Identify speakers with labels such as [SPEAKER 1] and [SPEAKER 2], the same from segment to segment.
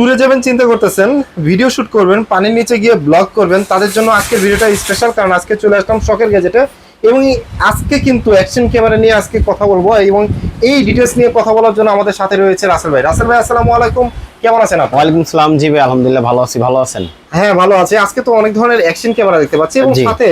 [SPEAKER 1] ট্যুরে যাবেন চিন্তা করতেছেন ভিডিও শুট করবেন পানির নিচে গিয়ে ব্লগ করবেন তাদের জন্য আজকের ভিডিওটা স্পেশাল কারণ আজকে চলে আসলাম শখের গ্যাজেটে এবং আজকে কিন্তু অ্যাকশন ক্যামেরা নিয়ে আজকে কথা বলব এবং এই ডিটেলস নিয়ে কথা বলার জন্য আমাদের সাথে রয়েছে রাসেল ভাই। রাসেল ভাই আসসালামু আলাইকুম। কেমন আছেন আপনি?
[SPEAKER 2] ওয়ালাইকুম সালাম জি ভাই আলহামদুলিল্লাহ ভালো আছি ভালো আছেন?
[SPEAKER 1] হ্যাঁ ভালো আছে। আজকে তো অনেক ধরনের অ্যাকশন ক্যামেরা দেখতে পাচ্ছি এবং। সাথে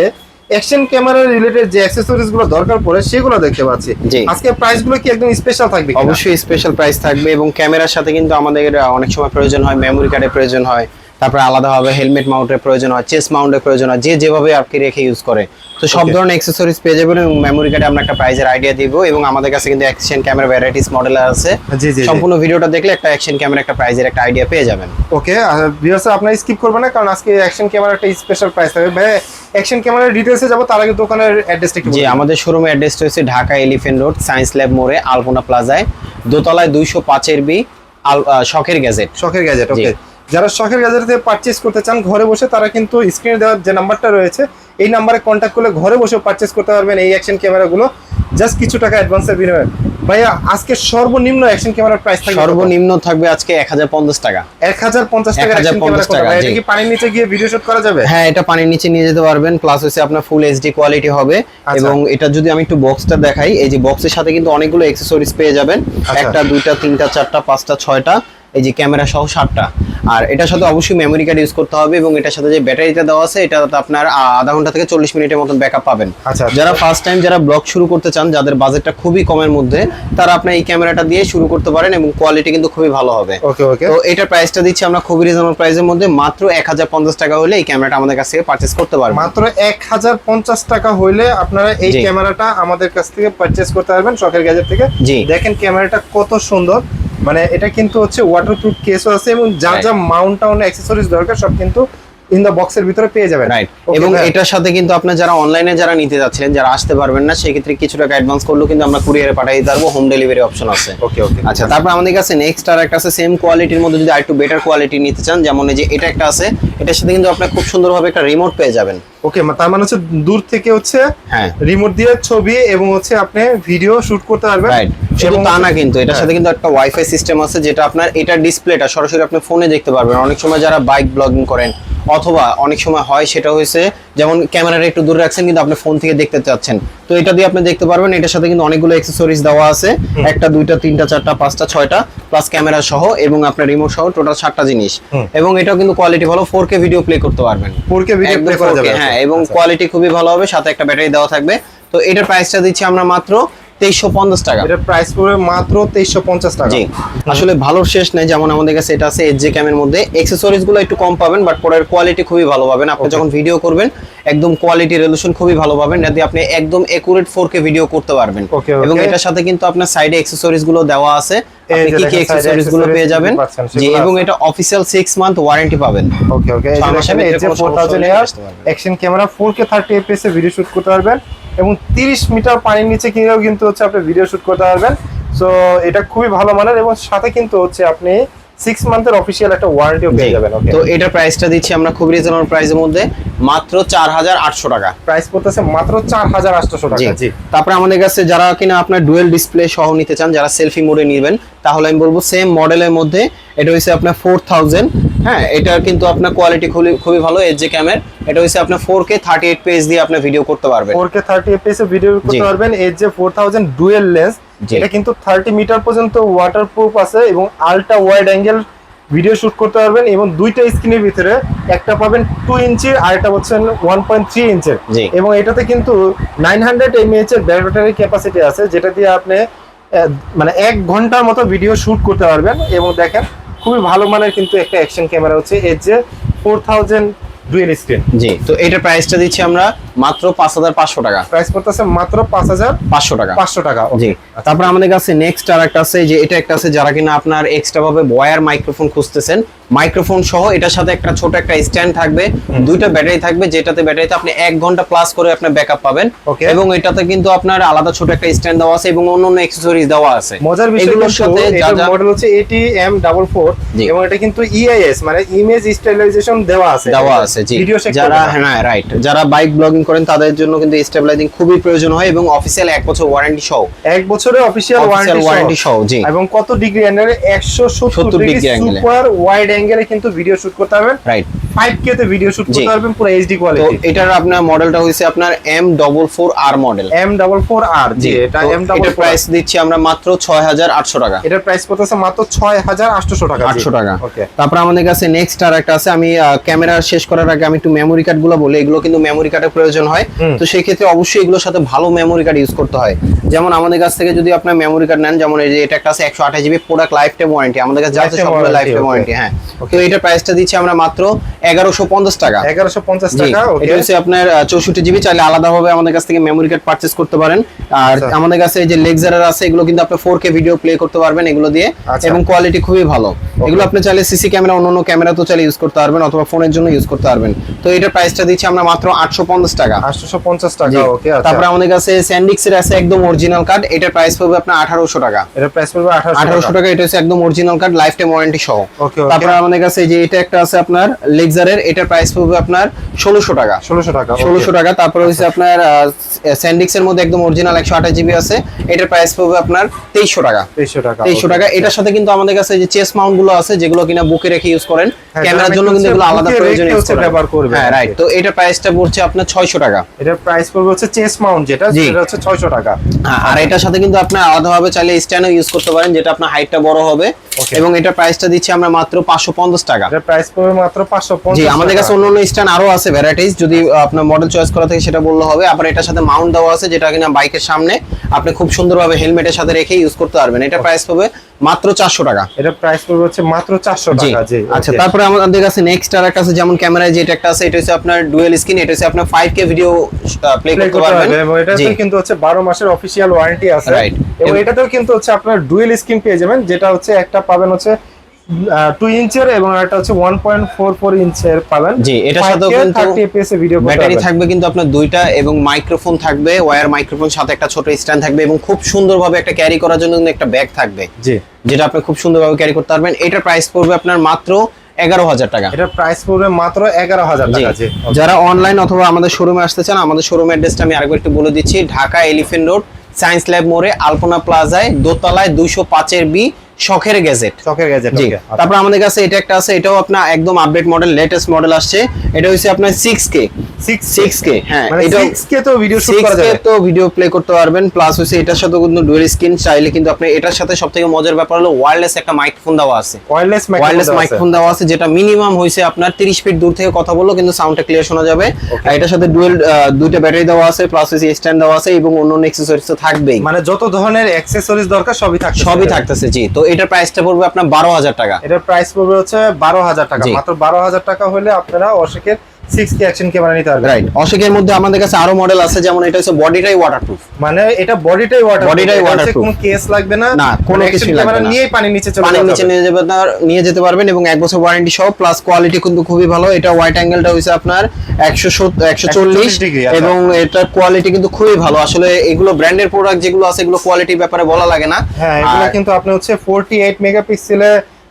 [SPEAKER 1] অ্যাকশন ক্যামেরা রিলেটেড যে অ্যাক্সেসরিজগুলো দরকার পড়ে সেগুলো দেখতে পাচ্ছি। আজকে প্রাইসগুলো কি একদম স্পেশাল থাকবে
[SPEAKER 2] অবশ্যই স্পেশাল প্রাইস থাকবে এবং ক্যামেরার সাথে কিন্তু আমাদের অনেক সময় প্রয়োজন হয় মেমোরি কার্ডের প্রয়োজন হয় তারপরে আলাদাভাবে হেলমেট মাউন্টের প্রয়োজন হয় চেস মাউন্টের প্রয়োজন হয় যে যেভাবে আপনি রেখে ইউজ করে। তো সব ধরনের অ্যাক্সেসরিজ পেয়ে যাবেন এবং মেমোরি কার্ডে আমরা একটা প্রাইজের আইডিয়া দিব এবং আমাদের কাছে কিন্তু অ্যাকশন ক্যামেরা ভ্যারাইটিস মডেল আছে।
[SPEAKER 1] জি জি
[SPEAKER 2] সম্পূর্ণ ভিডিওটা দেখলে একটা অ্যাকশন ক্যামেরা একটা প্রাইজের একটা আইডিয়া পেয়ে যাবেন।
[SPEAKER 1] ওকে ভিউয়ার্স আপনারা স্কিপ করবেন না কারণ আজকে অ্যাকশন ক্যামেরা একটা স্পেশাল প্রাইস থাকবে। ভাই অ্যাকশন ক্যামেরার ডিটেইলসে যাব তার আগে দোকানের অ্যাড্রেসটা একটু
[SPEAKER 2] জি আমাদের শোরুমের অ্যাড্রেসটা হচ্ছে Dhaka elephant road science lab মোড়ে আলপনা প্লাজায় দোতলায় দুইশো পাঁচের বি শখের গ্যাজেট
[SPEAKER 1] শখের গ্যাজেট ওকে যারা শখের গ্যাজেট থেকে পারচেজ করতে চান ঘরে বসে তারা কিন্তু স্ক্রিনে দেওয়ার যে নাম্বারটা রয়েছে এই নাম্বারে কন্ট্যাক্ট করলে ঘরে বসে পারচেজ করতে পারবেন এই অ্যাকশন ক্যামেরাগুলো জাস্ট কিছু টাকা অ্যাডভান্সের বিনিময়ে। ভাইয়া আজকে সর্বনিম্ন অ্যাকশন ক্যামেরার প্রাইস থাকবে
[SPEAKER 2] সর্বনিম্ন থাকবে আজকে এক হাজার পঞ্চাশ টাকা।
[SPEAKER 1] এক হাজার পঞ্চাশ টাকা অ্যাকশন
[SPEAKER 2] 1050
[SPEAKER 1] ক্যামেরা
[SPEAKER 2] টাকা,
[SPEAKER 1] এটা কি পানির নিচে গিয়ে ভিডিও শুট করা যাবে?
[SPEAKER 2] হ্যাঁ এটা পানির নিচে নিয়ে যেতে পারবেন প্লাস হচ্ছে আপনার ফুল এইচডি কোয়ালিটি হবে।
[SPEAKER 1] আচ্ছা।
[SPEAKER 2] এবং এটা যদি আমি একটু বক্সটা দেখাই এই যে বক্সের সাথে কিন্তু অনেকগুলো অ্যাক্সেসরিজ পেয়ে যাবেন।
[SPEAKER 1] আচ্ছা।
[SPEAKER 2] একটা দুইটা তিনটা চারটা পাঁচটা ছয়টা। এই যে ক্যামেরা সহ সাতটা। আর এটার সাথে অবশ্যই মেমোরি কার্ড ইউজ করতে হবে এবং এটার সাথে যে ব্যাটারিটা দেওয়া আছে এটা আপনার আধা ঘণ্টা থেকে চল্লিশ মিনিটের মতন ব্যাকআপ পাবেন।
[SPEAKER 1] আচ্ছা
[SPEAKER 2] যারা ফার্স্ট টাইম যারা ব্লগ শুরু করতে চান যাদের বাজেটটা খুবই কমের মধ্যে তারা আপনার এই ক্যামেরাটা দিয়ে শুরু করতে পারেন এবং কোয়ালিটি কিন্তু খুবই ভালো হবে।
[SPEAKER 1] ওকে ওকে।
[SPEAKER 2] তো এটার প্রাইসটা দিচ্ছি আমরা খুবই রিজনেবল প্রাইসের মধ্যে মাত্র এক হাজার পঞ্চাশ টাকা হলে এই ক্যামেরাটা আমাদের কাছ থেকে পারচেস করতে পারবেন।
[SPEAKER 1] মাত্র এক হাজার পঞ্চাশ টাকা হলে আপনারা এই ক্যামেরাটা আমাদের কাছ থেকে পারচেস করতে পারবেন শখের গ্যাজেট থেকে।
[SPEAKER 2] জি।
[SPEAKER 1] দেখেন ক্যামেরাটা কত সুন্দর। মানে এটা কিন্তু হচ্ছে ওয়াটারপ্রুফ কেসও আছে এবং যা যা মাউন্ট টাউন অ্যাক্সেসরিজ দরকার সব কিন্তু ইন দ্য বক্সের ভিতরে পেয়ে যাবেন।
[SPEAKER 2] রাইট এবং এটার সাথে কিন্তু আপনার যারা অনলাইনে যারা নিতে যাচ্ছিলেন যারা আসতে পারবেন না সেক্ষেত্রে কিছু টাকা অ্যাডভান্স করলেও কিন্তু আমরা কুরিয়ারে পাঠিয়ে দিতে পারব হোম ডেলিভারি অপশন আছে।
[SPEAKER 1] ওকে ওকে
[SPEAKER 2] আচ্ছা তারপর আমাদের কাছে নেক্সট আর একটা আছে সেম কোয়ালিটির মধ্যে যদি আরেকটু বেটার কোয়ালিটি নিতে চান যেমন এই যে এটা একটা আছে এটার সাথে কিন্তু আপনি খুব সুন্দরভাবে একটা রিমোট পেয়ে যাবেন।
[SPEAKER 1] ওকে তার মানে হচ্ছে দূর থেকে হচ্ছে
[SPEAKER 2] হ্যাঁ।
[SPEAKER 1] রিমোট দিয়ে ছবি এবং হচ্ছে আপনি ভিডিও শুট করতে পারবেন।
[SPEAKER 2] রাইট শুধু তা না কিন্তু এটার
[SPEAKER 1] হ্যাঁ।
[SPEAKER 2] সাথে কিন্তু একটা ওয়াইফাই সিস্টেম আছে যেটা আপনার এটা ডিসপ্লেটা সরাসরি আপনি ফোনে দেখতে পারবেন। অনেক সময় যারা বাইক ব্লগিং করেন অথবা অনেক সময় হয় সেটা হয়েছে যেমন ক্যামেরাটা একটু দূরে রাখছেন কিন্তু আপনি ফোন থেকে দেখতে চাচ্ছেন। তো এটা দিয়ে আপনি দেখতে পারবেন এটার সাথে কিন্তু অনেকগুলো অ্যাক্সেসরিজ দেওয়া আছে। একটা দুইটা তিনটা চারটা পাঁচটা ছয়টা প্লাস ক্যামেরা সহ এবং আপনার রিমোট সহ টোটাল সাতটা জিনিস। এবং এটাও কিন্তু কোয়ালিটি ভালো ফোর কে ভিডিও প্লে করতে পারবেন।
[SPEAKER 1] ফোর কে
[SPEAKER 2] ভিডিও
[SPEAKER 1] প্লে করা যাবে
[SPEAKER 2] হ্যাঁ এবং
[SPEAKER 1] আচ্ছা।
[SPEAKER 2] কোয়ালিটি খুবই ভালো হবে সাথে একটা ব্যাটারি দেওয়া থাকবে। তো এটার প্রাইসটা দিচ্ছি আমরা মাত্র তেইশশো পঞ্চাশ টাকা।
[SPEAKER 1] এটার প্রাইস পড়বে মাত্র তেইশশো পঞ্চাশ টাকা।
[SPEAKER 2] জি। আসলে ভালো শেষ নেই যেমন আমাদের কাছে এটা আছে এইচজি ক্যামের মধ্যে। এক্সেসরিজগুলো একটু কম পাবেন বাট পরের কোয়ালিটি খুবই ভালো পাবেন। আপনি যখন ভিডিও করবেন একদম কোয়ালিটি রেজলিউশন খুবই ভালো পাবেন যাতে আপনি একদম একুরেট 4K ভিডিও করতে পারবেন। এবং এটার সাথে কিন্তু আপনার সাইডে এক্সেসরিজগুলো দেওয়া আছে। আপনি কি কি গুলো পেয়ে যাবেন? জি এবং এটা অফিসিয়াল 6 মান্থ ওয়ারেন্টি পাবেন।
[SPEAKER 1] ওকে ওকে
[SPEAKER 2] ভিতরে
[SPEAKER 1] যে
[SPEAKER 2] কোনো
[SPEAKER 1] ফোর
[SPEAKER 2] সমস্যা
[SPEAKER 1] থাউজেন্ড
[SPEAKER 2] হলে
[SPEAKER 1] air action camera four K thirty FPS এ ভিডিও শুট করতে পারবেন এবং তিরিশ মিটার পানির নিচে কিনেও কিন্তু হচ্ছে আপনি ভিডিও শুট করতে পারবেন। সো এটা খুবই ভালো মানের এবং সাথে কিন্তু হচ্ছে আপনি সিক্স মান্থের অফিসিয়াল একটা ওয়ারেন্টিও পেয়ে যাবেন
[SPEAKER 2] তো এটার প্রাইসটা দিচ্ছি আমরা খুব রিজনেবল প্রাইসের মধ্যে মাত্র 4800 টাকা।
[SPEAKER 1] প্রাইস পড়তেছে মাত্র চার হাজার আটশোশো
[SPEAKER 2] জি
[SPEAKER 1] টাকা জি।
[SPEAKER 2] তারপরে আমাদের কাছে যারা কিনা আপনার ডুয়েল ডিসপ্লে সহ নিতে চান যারা সেলফি মোডে নেবেন তাহলে আমি বলব সেম মডেলের মধ্যে এটা হচ্ছে আপনার ফোর থাউজেন্ড হ্যাঁ এটা কিন্তু আপনার কোয়ালিটি খুবই খুবই ভালো এর যে ক্যামের এটা হচ্ছে আপনার four K thirty eight page দিয়ে আপনি ভিডিও করতে পারবেন।
[SPEAKER 1] ফোর কে থার্টি এফপিএস এ ভিডিও করতে পারবেন এর যে ফোর থাউজেন্ড ডুয়েল লেন্স। এটা কিন্তু থার্টি মিটার পর্যন্ত ওয়াটারপ্রুফ আছে এবং ultra wide angle video shoot করতে পারবেন এবং দুইটা স্ক্রিনের ভিতরে একটা পাবেন টু ইঞ্চির আর একটা হচ্ছেন ওয়ান পয়েন্ট থ্রি ইঞ্চের। এবং এটাতে কিন্তু নাইন হান্ড্রেড এমএএচ এর ব্যাটারি ক্যাপাসিটি আছে যেটা দিয়ে আপনি মানে এক ঘণ্টার মতো ভিডিও শুট করতে পারবেন এবং দেখেন খুবই ভালো মানের কিন্তু একটা অ্যাকশন ক্যামেরা হচ্ছে এর যে ফোর থাউজেন্ড ডুয়েল স্ক্রিন
[SPEAKER 2] জি তো এটার প্রাইসটা দিচ্ছি আমরা মাত্র পাঁচ হাজার পাঁচশো টাকা।
[SPEAKER 1] প্রাইস পড়তেছে মাত্র পাঁচ হাজার
[SPEAKER 2] পাঁচশো টাকা।
[SPEAKER 1] পাঁচশো টাকা
[SPEAKER 2] জি। তারপর আমাদের কাছে নেক্সট আর একটা আছে যে এটা একটা আছে যারা কিনা আপনার এক্সট্রা ভাবে ওয়্যার মাইক্রোফোন খুঁজতেছেন। মাইক্রোফোন সহ এটার সাথে একটা ছোট একটা স্ট্যান্ড থাকবে। দুইটা ব্যাটারি থাকবে যেটাতে ব্যাটারিতে আপনি এক ঘণ্টা প্লাস করে আপনার ব্যাকআপ পাবেন। এবং এটাতে কিন্তু আপনার আলাদা ছোট একটা স্ট্যান্ড দেওয়া আছে এবং অন্য অন্য অ্যাক্সেসরিজ দেওয়া আছে।
[SPEAKER 1] মজার বিষয়
[SPEAKER 2] এগুলোর সাথে যা যা
[SPEAKER 1] মডেল হচ্ছে এবং এটা কিন্তু ইআইএস মানে ইমেজ স্টাইলাইজেশন দেওয়া আছে।
[SPEAKER 2] দেওয়া আছে জি। যারা হ্যাঁ রাইট যারা বাইক ব্লগিং করেন তাদের জন্য কিন্তু স্টেবিলাইজিং খুবই প্রয়োজন হয় এবং অফিসিয়াল এক বছর ওয়ারেন্টি সহ।
[SPEAKER 1] এক বছরের অফিসিয়াল ওয়ারেন্টি
[SPEAKER 2] সহ। জি।
[SPEAKER 1] এবং কত ডিগ্রি অ্যাঙ্গেলে একশো সত্তর ডিগ্রি। সুপার ওয়াইড অ্যাঙ্গেলে কিন্তু ভিডিও শুট করতে হবে
[SPEAKER 2] রাইট
[SPEAKER 1] ফাইভ কে তে ভিডিও শুট করতে পারবেন পুরো এইচডি
[SPEAKER 2] তো
[SPEAKER 1] কোয়ালিটি
[SPEAKER 2] এটার আপনার মডেলটা হয়েছে আপনার M double four R model
[SPEAKER 1] M double four R জি এটা এম ডাবল
[SPEAKER 2] প্রাইস দিচ্ছি আমরা মাত্র ছয় হাজার আটশো টাকা।
[SPEAKER 1] এটার প্রাইস পড়তেছে মাত্র ছয় হাজার আটশো টাকা
[SPEAKER 2] আটশো টাকা।
[SPEAKER 1] ওকে
[SPEAKER 2] তারপর আমাদের কাছে নেক্সট আর একটা আছে আমি ক্যামেরা শেষ করার আগে আমি একটু মেমোরি কার্ডগুলো বলি এগুলো কিন্তু মেমোরি কার্ডের প্রয়োজন হয়। তো সেই ক্ষেত্রে অবশ্যই এগুলোর সাথে ভালো মেমোরি কার্ড ইউজ করতে হয়। যেমন আমাদের কাছ থেকে যদি আপনার মেমোরি কার্ড নেন যেমন এই যে এটা একটা আছে একশো আঠাশ GB product life time warranty আমাদের কাছে যা আছে সবগুলো লাইফ টাইম ওয়ারেন্টি হ্যাঁ। তো এটার প্রাইসটা দিচ্ছি আমরা মাত্র এগারোশো পঞ্চাশ টাকা।
[SPEAKER 1] এগারোশো পঞ্চাশ টাকা ওকে
[SPEAKER 2] এটা হচ্ছে আপনার চৌষট্টি জিবি চাইলে আলাদাভাবে আমাদের কাছ থেকে মেমোরি কার্ড পারচেস করতে পারেন। আর
[SPEAKER 1] আচ্ছা।
[SPEAKER 2] আমাদের কাছে এই যে লেগজারের আছে এগুলো কিন্তু আপনি ফোর কে ভিডিও প্লে করতে পারবেন এগুলো দিয়ে।
[SPEAKER 1] আচ্ছা।
[SPEAKER 2] এবং কোয়ালিটি খুবই ভালো। এগুলো আপনি চাইলে সিসি ক্যামেরা অন্যান্য ক্যামেরা তো চাইলে ইউজ করতে পারবেন অথবা ফোনের জন্য ইউজ করতে পারবেন। তো এটার প্রাইসটা দিচ্ছি আমরা মাত্র আটশো পঞ্চাশ টাকা।
[SPEAKER 1] আটশো পঞ্চাশ। টাকা ওকে আচ্ছা।
[SPEAKER 2] তারপরে আমাদের কাছে স্যান্ডিক্সের আছে একদম অরিজিনাল কার্ড এটার প্রাইস পড়বে আপনার আঠারোশো টাকা।
[SPEAKER 1] এটার প্রাইস পড়বে আঠারোশো
[SPEAKER 2] টাকা। এটা হচ্ছে একদম original card life time warranty সহ তারপরে আমাদের কাছে যে এটা একটা আছে আপনার লেগজারের এটার প্রাইস পড়বে আপনার ষোলোশো টাকা
[SPEAKER 1] ষোলোশো টাকা
[SPEAKER 2] ষোলোশো টাকা তারপরে হচ্ছে আপনার স্যান্ডিক্স এর মধ্যে একদম অরিজিনাল একশো আঠাশ জিবি আছে এটার প্রাইস পড়বে আপনার তেইশশো টাকা
[SPEAKER 1] তেইশশো টাকা
[SPEAKER 2] তেইশশো. টাকা এটার সাথে কিন্তু আমাদের কাছে যে চেস মাউন্টগুলো আছে যেগুলো কিনা বুকে রেখে ইউজ করেন
[SPEAKER 1] হ্যাঁ,
[SPEAKER 2] ক্যামেরার জন্য কিন্তু এগুলো আলাদা প্রয়োজন করেন।
[SPEAKER 1] ব্যবহার করবে।
[SPEAKER 2] হ্যাঁ রাইট তো এটার প্রাইসটা পড়ছে আপনার ছয়শো টাকা
[SPEAKER 1] এটার প্রাইস পড়বে হচ্ছে চেস মাউন্ট যেটা। সেটা হচ্ছে ছয়শো টাকা
[SPEAKER 2] হ্যাঁ, আর এটার সাথে কিন্তু আপনি আলাদাভাবে চাইলে স্ট্যান্ডও ইউজ করতে পারেন যেটা আপনার হাইটটা বড় হবে. এবং এটার প্রাইসটা দিচ্ছি আমরা মাত্র পাঁচশো পঞ্চাশ টাকা।
[SPEAKER 1] এটার প্রাইস পড়বে মাত্র পাঁচশো
[SPEAKER 2] জি আমাদের কাছে অন্য অন্য স্ট্যান্ড আরও আছে ভ্যারাইটিস যদি আপনার মডেল চয়েস করা থাকে সেটা বললে হবে। আবার এটার সাথে মাউন্ট দেওয়া আছে যেটা কিনা বাইকের সামনে। আপনি খুব সুন্দরভাবে হেলমেটের সাথে রেখে ইউজ করতে পারবেন। এটা প্রাইস পাবে মাত্র চারশো টাকা।
[SPEAKER 1] এটার প্রাইস পড়বে হচ্ছে মাত্র চারশো
[SPEAKER 2] জি
[SPEAKER 1] টাকা জি
[SPEAKER 2] আচ্ছা তারপরে আমাদের কাছে নেক্সট আর একটা আছে যেমন ক্যামেরায় যেটা একটা আছে এটা হচ্ছে আপনার ডুয়েল স্ক্রিন এটা হচ্ছে আপনার 5K ভিডিও প্লে করতে পারবেন।
[SPEAKER 1] এটাতেও কিন্তু হচ্ছে বারো মাসের অফিসিয়াল ওয়ারেন্টি আছে. এবং
[SPEAKER 2] এবং-
[SPEAKER 1] এটাতেও কিন্তু হচ্ছে আপনার ডুয়েল স্ক্রিন পেয়ে যাবেন যেটা হচ্ছে একটা পাবেন হচ্ছে টু ইঞ্চের এবং একটা হচ্ছে ওয়ান পয়েন্ট ফোর ফোর ইঞ্চের পাবেন।
[SPEAKER 2] জি, এটার সাথেও কিন্তু
[SPEAKER 1] ভিডিও
[SPEAKER 2] ব্যাটারি থাকবে কিন্তু আপনার দুইটা এবং মাইক্রোফোন থাকবে ওয়্যার মাইক্রোফোন সাথে একটা ছোট স্ট্যান্ড থাকবে এবং খুব সুন্দরভাবে একটা ক্যারি করার জন্য একটা ব্যাগ থাকবে
[SPEAKER 1] জি।
[SPEAKER 2] যেটা আপনি খুব সুন্দরভাবে ক্যারি করতে পারবেন। এটার প্রাইস পড়বে আপনার মাত্র এগারো হাজার টাকা।
[SPEAKER 1] এটার প্রাইস পড়বে মাত্র এগারো হাজার টাকা
[SPEAKER 2] যারা অনলাইন অথবা আমাদের শোরুমে আসতে চান আমাদের শোরুম অ্যাড্রেসটা আমি আরেকবার একটু বলে দিচ্ছি Dhaka elephant road science lab মোড়ে আলপনা প্লাজায় দোতলায় দুইশো পাঁচের বি শখের গ্যাজেট।
[SPEAKER 1] চকের গ্যাজেট
[SPEAKER 2] জি। তারপর আমাদের কাছে এটা একটা আছে এটাও আপনার একদম আপডেট মডেল লেটেস্ট মডেল আসছে। এটা হচ্ছে আপনার সিক্স কে
[SPEAKER 1] সিক্স
[SPEAKER 2] সিক্স কে হ্যাঁ
[SPEAKER 1] মানে
[SPEAKER 2] এটা
[SPEAKER 1] সিক্স তো ভিডিও শুট করা যাবে।
[SPEAKER 2] তো ভিডিও প্লে করতে পারবেন প্লাস হচ্ছে এটার সাথে কিন্তু ডুয়েল স্ক্রিন চাইলে কিন্তু আপনি এটার সাথে সব থেকে মজার ব্যাপার হলো ওয়্যারলেস একটা মাইক্রোফোন দেওয়া আছে।
[SPEAKER 1] ওয়্যারলেস
[SPEAKER 2] ওয়্যারলেস মাইক্রোফোন দেওয়া আছে। যেটা মিনিমাম হয়েছে আপনার 30 ফিট দূর থেকে কথা বললেও কিন্তু সাউন্ডটা ক্লিয়ার শোনা যাবে। আর এটার সাথে ডুয়েল দুইটা ব্যাটারি দেওয়া আছে প্লাস হচ্ছে স্ট্যান্ড দেওয়া আছে এবং অন্য অ্যাকসেসরিজ তো থাকবেই।
[SPEAKER 1] মানে যত ধরনের অ্যাকসেসরিজ দরকার সবই থাকছে
[SPEAKER 2] সবই থাকতেছে জি। তো এটার প্রাইসটা পড়বে আপনার বারো হাজার টাকা।
[SPEAKER 1] এটার প্রাইস পড়বে হচ্ছে বারো হাজার টাকা। মাত্র বারো হাজার টাকা হলে আপনারা অশোকের সিক্স অ্যাকশন ক্যামেরা নিতে পারবেন।
[SPEAKER 2] রাইট অশোকের মধ্যে আমাদের কাছে আরও মডেল আছে যেমন এটা হচ্ছে বডিটাই ওয়াটারপ্রুফ
[SPEAKER 1] মানে এটা বডিটাই ওয়াটার
[SPEAKER 2] Bodyটাই waterproof।
[SPEAKER 1] কোনো কেস লাগবে না।
[SPEAKER 2] না, কোনো
[SPEAKER 1] Action
[SPEAKER 2] লাগবে না।
[SPEAKER 1] নিয়েই পানির নিচে চলে
[SPEAKER 2] পানির নিচে নিয়ে যাবে নিয়ে যেতে পারবেন এবং এক বছর ওয়ারেন্টি সহ প্লাস কোয়ালিটি কিন্তু খুবই ভালো। এটা হোয়াইট অ্যাঙ্গেলটা হয়েছে আপনার একশো একশো চল্লিশ
[SPEAKER 1] 140 degree, আচ্ছা।
[SPEAKER 2] এবং এটার কোয়ালিটি কিন্তু খুবই ভালো। আসলে এগুলো ব্র্যান্ডের প্রোডাক্ট যেগুলো আছে এগুলো কোয়ালিটির ব্যাপারে বলা লাগে না।
[SPEAKER 1] হ্যাঁ এগুলো কিন্তু আপনি হচ্ছে 48 মেগাপিক্সেলে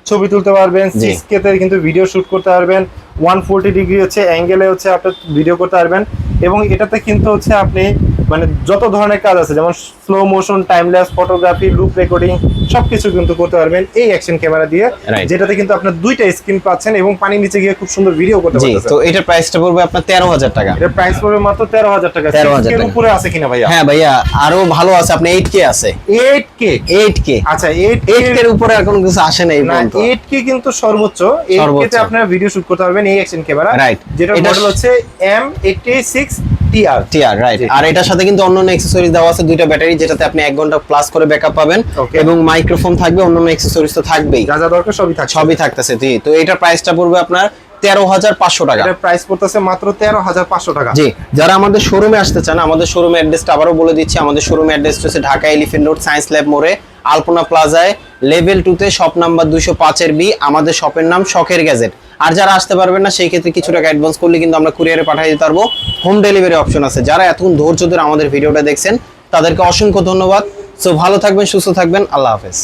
[SPEAKER 1] ছবি তুলতে পারবেন
[SPEAKER 2] জি।
[SPEAKER 1] 6K তে কিন্তু ভিডিও শুট করতে পারবেন 140 ডিগ্রি হচ্ছে অ্যাঙ্গেলে হচ্ছে আপনার ভিডিও করতে পারবেন এবং এটাতে কিন্তু হচ্ছে আপনি মানে যত ধরনের কাজ আছে যেমন slow motion timeless photography loop recording সবকিছু কিন্তু করতে পারবেন এই অ্যাকশন ক্যামেরা দিয়ে যেটাতে কিন্তু আপনার দুইটা স্ক্রিন পাচ্ছেন এবং পানির নিচে গিয়ে খুব সুন্দর ভিডিও করতে
[SPEAKER 2] জি
[SPEAKER 1] পারতেছেন।
[SPEAKER 2] তো এটার প্রাইসটা পড়বে আপনার তেরো হাজার টাকা।
[SPEAKER 1] এটার প্রাইস পড়বে মাত্র তেরো হাজার টাকা।
[SPEAKER 2] 13,000
[SPEAKER 1] এর
[SPEAKER 2] টাকা।
[SPEAKER 1] উপরে আছে কিনা ভাইয়া?
[SPEAKER 2] হ্যাঁ ভাইয়া আরও ভালো আছে আপনি এইট কে আছে।
[SPEAKER 1] এইট কে
[SPEAKER 2] এইট কে
[SPEAKER 1] আচ্ছা এইট
[SPEAKER 2] এইট এর উপরে আর কোনো কিছু আসে না এই পর্যন্ত।
[SPEAKER 1] এইট কে কিন্তু সর্বোচ্চ। এইট কে তে আপনারা ভিডিও শুট করতে পারবেন এই অ্যাকশন ক্যামেরা
[SPEAKER 2] রাইট
[SPEAKER 1] যেটা মডেল হচ্ছে M eighty six TR
[SPEAKER 2] TR right আর এটার সাথে কিন্তু অন্যান্য অ্যাকসেসরিজ দেওয়া আছে দুইটা ব্যাটারি যেটাতে আপনি এক ঘণ্টা প্লাস করে ব্যাকআপ পাবেন এবং মাইক্রোফোন থাকবে অন্যান্য অ্যাকসেসরিজ তো থাকবেই।
[SPEAKER 1] যা যা দরকার সবই থাকছে।
[SPEAKER 2] সবই থাকতেছে জি। তো এটার প্রাইসটা পড়বে আপনার তেরো হাজার পাঁচশো টাকা।
[SPEAKER 1] প্রাইস পড়তেছে মাত্র তেরো হাজার পাঁচশো টাকা।
[SPEAKER 2] জি যারা আমাদের শোরুমে আসতে চান আমাদের শোরুমে অ্যাড্রেসটা আবারও বলে দিচ্ছি। আমাদের শোরুম অ্যাড্রেস হচ্ছে Dhaka elephant road science lab মোড়ে আলপনা প্লাজায় লেভেল টুতে শপ নাম্বার দুইশো পাঁচের বি আমাদের শপের নাম শখের গ্যাজেট আর যারা আসতে পারবেন না, সেই ক্ষেত্রে কিছু টাকা অ্যাডভান্স করলে কিন্তু আমরা কুরিয়ারে পাঠিয়ে দিতে পারব। হোম ডেলিভারি অপশন আছে। যারা এতক্ষণ ধৈর্য ধরে আমাদের ভিডিওটা দেখছেন, তাদেরকে অসংখ্য ধন্যবাদ। সো ভালো থাকবেন, সুস্থ থাকবেন। আল্লাহ হাফেজ।